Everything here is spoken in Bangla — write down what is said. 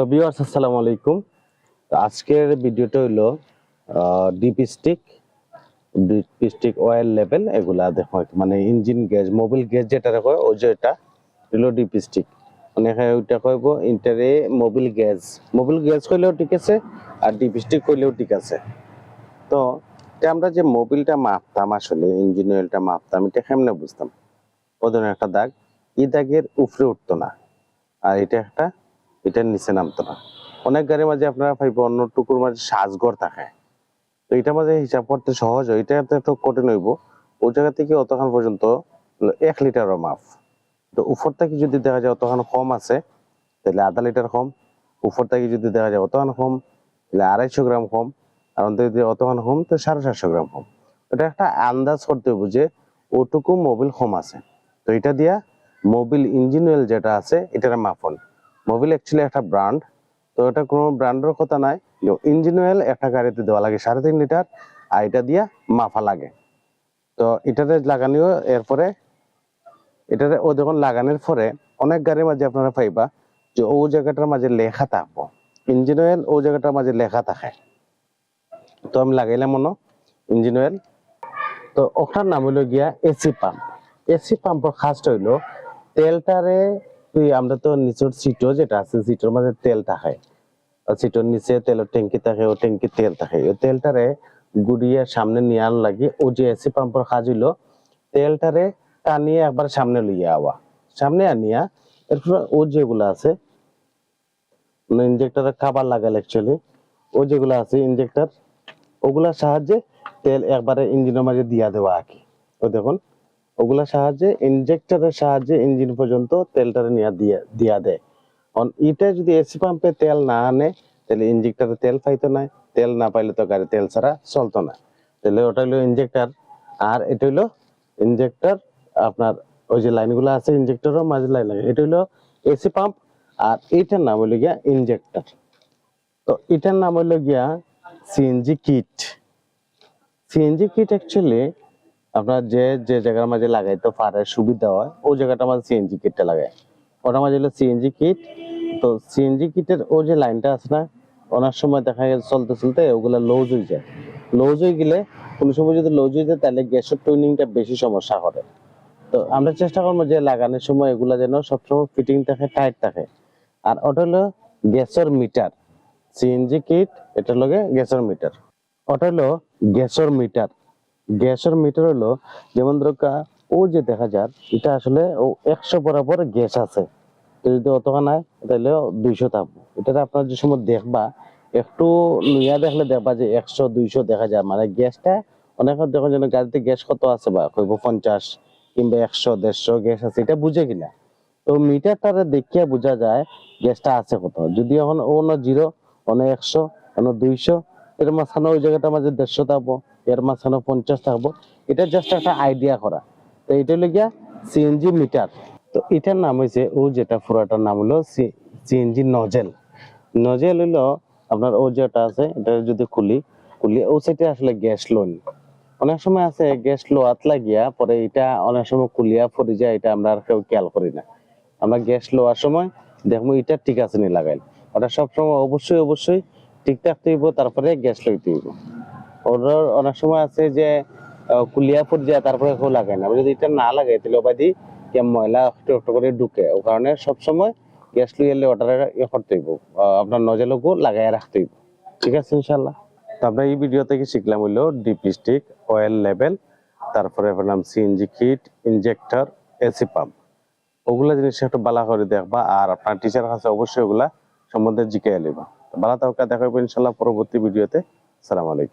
তো ভিউয়ার্স আসসালামু আলাইকুম। আজকের ভিডিওটা হইল ডিপিস্টিক ডিপিস্টিক অয়েল লেভেল এগুলা দেখো মানে ইঞ্জিন গ্যাস মোবিল গ্যাস যেটা দেখো, ওই যে এটা হইল ডিপিস্টিক মানে এখানে ওইটা কইব ইন্টারে মোবিল গ্যাস মোবিল গ্যাস কইলেও ঠিক আছে, আর ডিপিস্টিক কইলেও ঠিক আছে। তো আমরা যে মোবিলটা মাপতাম আসলে ইঞ্জিন অয়েলটা মাপতাম, এটা কেমনে বুঝতাম? ওদের একটা দাগ, এই দাগের উপরে উঠতো না, আর এটা একটা এটার নিচে নামতো না। অনেক গাড়ির মাঝে আপনারা পাইব, অন্য টুকুর মাঝে সাজঘর থাকে। তো এটার মাঝে হিসাব করতে সহজ হয়। এটা একটু কঠিন হইব ওই জায়গা থেকে অতখান পর্যন্ত এক লিটারও মাপ। তো উপর থেকে যদি দেখা যায় অতখান কম আছে, তাহলে আধা লিটার কম। উপর থেকে যদি দেখা যায় অতখান কম, তাহলে আড়াইশো গ্রাম কম। আর অন্তত যদি অতখান কম, তো সাড়ে সাতশো গ্রাম কম। এটা একটা আন্দাজ করতে হবে যে ওটুকু মোবিল কম আছে। তো এটা দিয়া মোবিল ইঞ্জিন অয়েল যেটা আছে, এটার মাপন মোবিল অ্যাকচুয়ালি একটা ব্র্যান্ড তো এটা কোনো ব্র্যান্ডের কথা নাই। ইঞ্জিন অয়েল একটা গাড়িতে দেওয়া লাগে, সাড়ে তিন লিটার আর এটা দিয়া মাফা লাগে। তো এটাতে লাগানিও এরপরে, এটাতে ও যখন লাগানোর পরে, অনেক গাড়ির মাঝে আপনারা পাইবা যে ও জায়গাটার মাঝে লেখা থাকব। ইঞ্জিন অয়েল ও জায়গাটার মাঝে লেখা থাকে। তো আমি লাগাইলাম মনে ইঞ্জিন অয়েল তো ওটার নাম হইল গিয়া এসি পাম্প। এসি পাম্পের খাসটা হইল তেলটারে আমরা তো নিচের সিটও যেটা আছে, সিটের মাঝে তেল থাকে সিটের নিচে তেলের ট্যাঙ্কি থাকে, ও ট্যাঙ্কি তেল থাকে ওই তেলটারে গুড়িয়ে সামনে নিয়ে আন লাগি, ও যে এসি পাম্পের কাজ হইল, তেলটারে টানিয়ে একবার সামনে লইয়া আওয়া। সামনে আনিয়া, এরপর ও যেগুলো আছে মানে ইঞ্জেক্টরে খাবার লাগালে অ্যাকচুয়ালি ও যেগুলো আছে ইঞ্জেক্টর ওগুলার সাহায্যে তেল একবারে ইঞ্জিনের মাঝে দিয়া দেওয়া আর কি। ও দেখুন ওগুলা সাহায্যে ইনজেক্টরের সাহায্যে ইঞ্জিন পর্যন্ত তেলটারে নিয়ে দিয়া দিয়া দেয়। এটা যদি এসি পাম্পে তেল না আনে, তাহলে ইনজেক্টরে তেল পাইতো না, তেল না পাইলে তো গাড়ি তেল ছাড়া চলতো না। তাহলে ওটা হলো ইনজেক্টর আর এটা হলো ইনজেক্টর আপনার ওই যে লাইনগুলো আছে ইনজেক্টরের মাঝে লাইন লাগে, এটা হলো এসি পাম্প আর এটার নাম হলো গিয়া ইনজেক্টর তো এটার নাম হলো গিয়া CNG kit CNG kit actually আপনার যে যে জায়গার মাঝে লাগাইতে পারে সুবিধা হয়, ওই জায়গাটা মাঝে সিএনজি কিটটা লাগায় ওটার মাঝে হলো সিএনজি কিট তো সিএনজি কিটের ও যে লাইনটা আছে না, অনেক সময় দেখা গেছে চলতে চলতে ওগুলা লুজ হয়ে যায়। লুজ হয়ে গেলে কোনো সময় যদি লুজ হয়ে যায়, তাহলে গ্যাসের টুইনিংটা বেশি সমস্যা করে তো আমরা চেষ্টা করব যে লাগানোর সময় এগুলা যেন সবসময় ফিটিং থাকে টাইট থাকে। আর ওটা হলো গ্যাসের মিটার সিএনজি কিট এটা লগে গ্যাসের মিটার ওটা হলো গ্যাসের মিটার গ্যাসের মিটার হলো, যেমন ধরকা ও যে দেখা যার, এটা আসলে ও একশো বরাবর গ্যাস আছে। যদি অতখান তাহলে দুইশো থাকব। এটা আপনার যে সময় দেখবা, একটু লইয়া দেখলে দেখবা যে একশো, দুইশো দেখা যায়। মানে গ্যাসটা, অনেক দেখো যেন গাড়িতে গ্যাস কত আছে বা কইব পঞ্চাশ কিংবা একশো, দেড়শো গ্যাস আছে, এটা বুঝে কিনা? তো মিটারটারে দেখিয়া বোঝা যায় গ্যাসটা আছে কত। যদি এখন অন্য জিরো অন্য একশো অন্য দুইশো, এর মাঝখানে ওই জায়গাটা মাঝে দেড়শো থাকব। এর মাঝখানে পঞ্চাশ থাকব। এটা জাস্ট একটা আইডিয়া করা। তো এটা হলো সিএনজি মিটার তো এটার নাম হয়েছে ও যেটা পুরাটার নাম হলো সিএনজি নজেল নজেল হলো আপনার ও যেটা আছে, এটা যদি খুলি খুলি ও সেটা আসলে গ্যাস লোন অনেক সময় আছে গ্যাস লোয়াত লাগিয়া, পরে এটা অনেক সময় খুলিয়া পড়ে যায়, এটা আমরা আর কেউ খেয়াল করি না। আমরা গ্যাস লোয়ার সময় দেখব এটা ঠিক আছে নি লাগাইল। ওটা সবসময় অবশ্যই অবশ্যই ঠিক থাকতে হইব, তারপরে গ্যাস লইতে হইব ওর অনেক সময় আছে যে কুলিয়া ফুট যায়, তারপরে কেউ লাগায় না। যদি এটা না লাগাই তাহলে কে ময়লা করে ঢুকে। ও কারণে সবসময় গ্যাস লইয়ে ওটারে ইয়ে করতে হইব। আপনার নজেলকও লাগাই রাখতে হইব। ঠিক আছে ইনশাল্লাহ তো আমরা এই ভিডিও থেকে শিখলাম হইল ডিপস্টিক অয়েল লেভেল তারপরে বললাম CNG kit injector AC pump ওগুলা জিনিস একটু বালা করে দেখবা, আর আপনার টিচার কাছে অবশ্যই ওগুলা সম্বন্ধে জিজ্ঞাসা লিবা ভালো থাকা দেখা হবে ইনশাল্লাহ পরবর্তী ভিডিওতে সালাম আলাইকুম।